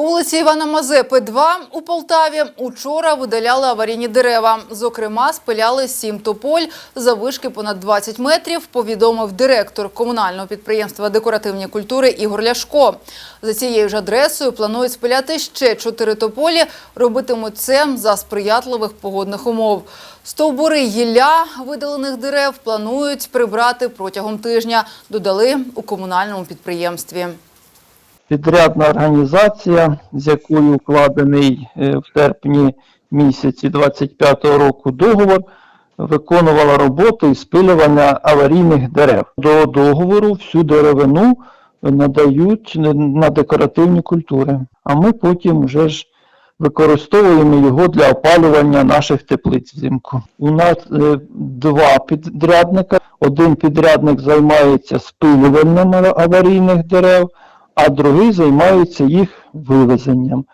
По вулиці Івана Мазепи 2 у Полтаві учора видаляли аварійні дерева. Зокрема, спиляли сім тополь заввишки понад 20 метрів, повідомив директор комунального підприємства декоративні культури Ігор Ляшко. За цією ж адресою планують спиляти ще чотири тополі. Робитимуть це за сприятливих погодних умов. Стовбури гілля видалених дерев планують прибрати протягом тижня, додали у комунальному підприємстві. Підрядна організація, з якою укладений е, в серпні місяці 25-го року договор, виконувала роботу із спилювання аварійних дерев. До договору всю деревину надають на декоративні культури, а ми потім вже ж використовуємо його для опалювання наших теплиць взимку. У нас е, два підрядника. Один підрядник займається спилюванням аварійних дерев, а другий займається їх вивезенням.